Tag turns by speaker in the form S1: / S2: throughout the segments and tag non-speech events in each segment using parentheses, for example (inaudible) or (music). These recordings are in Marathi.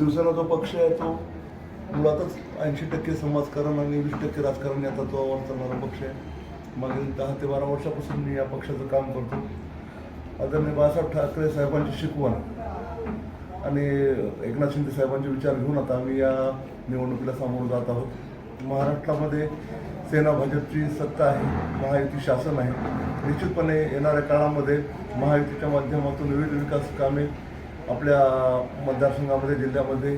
S1: शिवसेना जो पक्ष आहे तो मुळातच ऐंशी टक्के समाजकारण आणि वीस टक्के राजकारण या तत्वावर चालणारा पक्ष आहे. मागील दहा ते बारा वर्षापासून मी या पक्षाचं काम करतो. आदरणीय बाळासाहेब ठाकरे साहेबांची शिकवण. आणि एकनाथ शिंदे साहेबांचे विचार घेऊन आता आम्ही या निवडणुकीला सामोरं जात आहोत. महाराष्ट्रामध्ये सेना भाजपची सत्ता आहे महायुती शासन आहे. निश्चितपणे येणाऱ्या काळामध्ये महायुतीच्या माध्यमातून विविध विकास कामे आपल्या मतदारसंघामध्ये जिल्ह्यामध्ये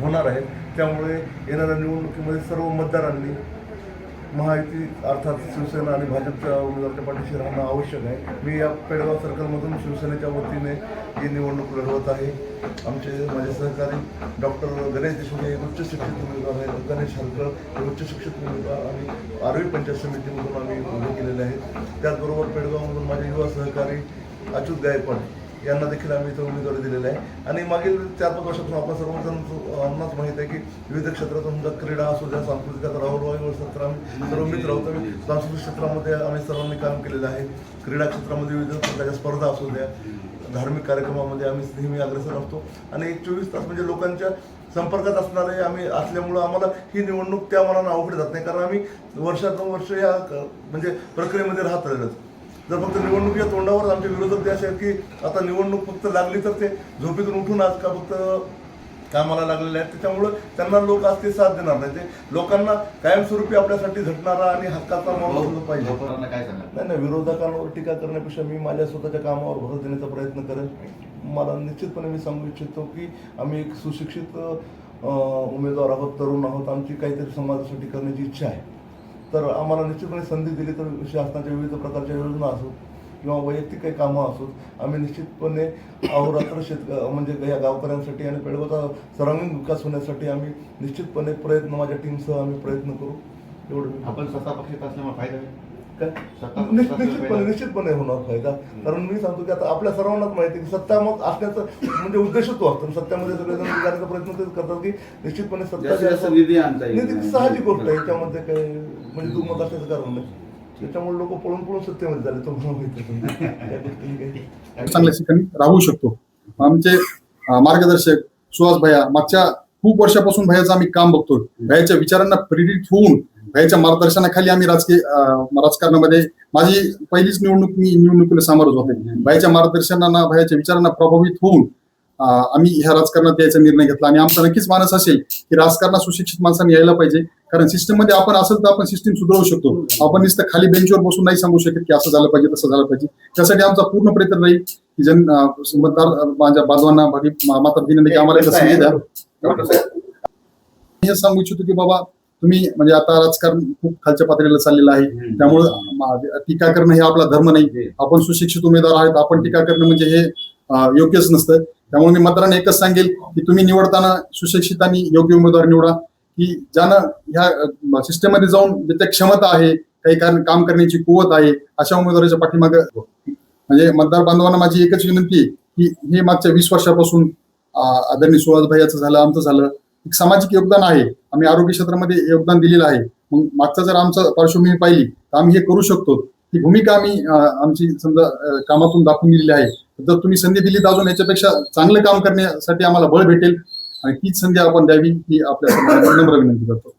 S1: होणार आहे. त्यामुळे येणाऱ्या निवडणुकीमध्ये सर्व मतदारांनी महायुती अर्थात शिवसेना आणि भाजपच्या उमेदवाराच्या पाठीशी राहणं आवश्यक आहे. मी या पेडगाव सर्कलमधून शिवसेनेच्या वतीने ही निवडणूक लढवत आहे. आमचे माझे सहकारी डॉक्टर गणेश देशमुख हे उच्च शिक्षित उमेदवार आहेत. गणेश हलकर हे उच्च शिक्षित उमेदवार आणि आरोग्य पंचायत समितीमधून आम्ही उभे केलेले आहेत. त्याचबरोबर पेडगावमधून माझे युवा सहकारी अच्युत गायकवाड यांना देखील आम्ही इथं उमेदवारी दिलेली आहे. आणि मागील चार पाच वर्षातून आपण सर्वांनाच आम्हाच माहीत आहे की विविध क्षेत्रातून समजा क्रीडा असू द्या सांस्कृतिक आता राहुल सत्र तर आम्ही सर्व मित्र आहोत. आम्ही सांस्कृतिक क्षेत्रामध्ये आम्ही सर्वांनी काम केलेलं आहे. क्रीडा क्षेत्रामध्ये विविध प्रकारच्या स्पर्धा असू द्या धार्मिक कार्यक्रमामध्ये आम्ही नेहमी अग्रेसर असतो. आणि चोवीस तास म्हणजे लोकांच्या संपर्कात असणारे आम्ही असल्यामुळं आम्हाला ही निवडणूक त्या मनानं अवघड जात नाही. कारण आम्ही वर्षातून वर्ष या म्हणजे प्रक्रियेमध्ये राहत राहिलोच जर फक्त निवडणुकीच्या तोंडावर आमचे विरोधक ते असे आहेत की आता निवडणूक फक्त लागली तर ते झोपेतून उठून आज का फक्त कामाला लागलेले आहेत त्याच्यामुळं त्यांना लोक आज ते साथ देणार नाही ते लोकांना कायमस्वरूपी आपल्यासाठी झटणारा आणि हक्काचा माणूस पाहिजे. नाही नाही विरोधकांवर टीका करण्यापेक्षा मी माझ्या स्वतःच्या कामावर भर देण्याचा प्रयत्न करेन. मला निश्चितपणे मी सांगू इच्छितो की आम्ही एक सुशिक्षित उमेदवार आहोत तरुण आहोत. आमची काहीतरी समाजासाठी करण्याची इच्छा आहे. तर आम्हाला निश्चितपणे संधी दिली तर शासनाच्या विविध प्रकारच्या योजना असोत किंवा वैयक्तिक काही कामं असोत आम्ही निश्चितपणे अहोरात्र शेतक म्हणजे या गावकऱ्यांसाठी आणि पेडगावचा सर्वांगीण विकास होण्यासाठी आम्ही निश्चितपणे प्रयत्न माझ्या टीमसह आम्ही प्रयत्न करू. एवढं.
S2: आपण स्वतः पक्षात असल्यामुळे फायदा होईल.
S1: काय निश्चितपणे. निश्चितपणे होणार फायदा. कारण मी सांगतो की आता आपल्या सर्वांनाच माहिती आहे की सत्ता मग असण्याचं म्हणजे उद्देशच तो असतो. आणि सत्तेमध्ये सगळेजण जाण्याचा प्रयत्न तेच करतात की निश्चितपणे सत्ता
S3: निधी
S1: साहजिक गोष्ट आहे. याच्यामध्ये काही म्हणजे दुमत असण्याचं कारण नाही. त्याच्यामुळे लोक पळून पळून सत्तेमध्ये झाले तुम्हाला माहिती (laughs)
S4: चांगल्या ठिकाणी राहू शकतो. आमचे मार्गदर्शक सुहास भैया मागच्या खूप वर्षापासून भैयाचं आम्ही काम बघतो भैयाच्या विचारांना प्रेरित होऊन भैयाच्या मार्गदर्शनाखाली आम्ही राजकीय राजकारणामध्ये माझी पहिलीच निवडणूक मी निवडणुकीला सामोरच होते भैयाच्या मार्गदर्शनानं भैयाच्या विचारांना प्रभावित होऊन आम्ही ह्या राजकारणात यायचा निर्णय घेतला. आणि आमचा नक्कीच मानस असेल की राजकारणात सुशिक्षित माणसांनी यायला पाहिजे. कारण सिस्टममध्ये आपण असेल तर आपण सिस्टीम सुधारू शकतो. आपण नुसतं खाली बेंचवर बसून नाही सांगू शकत की असं झालं पाहिजे तसं झालं पाहिजे. त्यासाठी आमचा पूर्ण प्रयत्न राहील की जन मतदार माझ्या बांधवांना माता भगिनींना की आम्हाला हे सांगू इच्छितो की बाबा तुम्ही म्हणजे आता राजकारण खूप खालच्या पातळीला चाललेलं आहे. त्यामुळं टीका करणं हे आपला धर्म नाही. आपण सुशिक्षित उमेदवार आहेत. आपण टीका करणं म्हणजे हे योग्यच नसतं. त्यामुळे मी मतदारांना एकच सांगेल की तुम्ही निवडताना सुशिक्षित आणि योग्य उमेदवार निवडा. की ज्यानं ह्या सिस्टममध्ये जाऊन ज्याच्या क्षमता आहे काही कारण काम करण्याची कुवत आहे अशा उमेदवाराच्या पाठीमागे म्हणजे मतदार बांधवांना माझी एकच विनंती आहे की हे मागच्या वीस वर्षापासून आदरणीय सुहास भैयाचं झालं आमचं झालं. एक सामाजिक योगदान आहे. आम्ही आरोग्य क्षेत्रामध्ये योगदान दिलेलं आहे. मग मागचा जर आमचं पार्श्वभूमी पाहिली तर आम्ही हे करू शकतो. ही भूमिका आम्ही आमची समजा कामातून दाखवून दिलेली आहे. जर तुम्ही संधी दिली तर अजून याच्यापेक्षा चांगलं काम करण्यासाठी आम्हाला बळ भेटेल. आणि तीच संधी आपण द्यावी ही आपल्या नम्र विनंती करतो.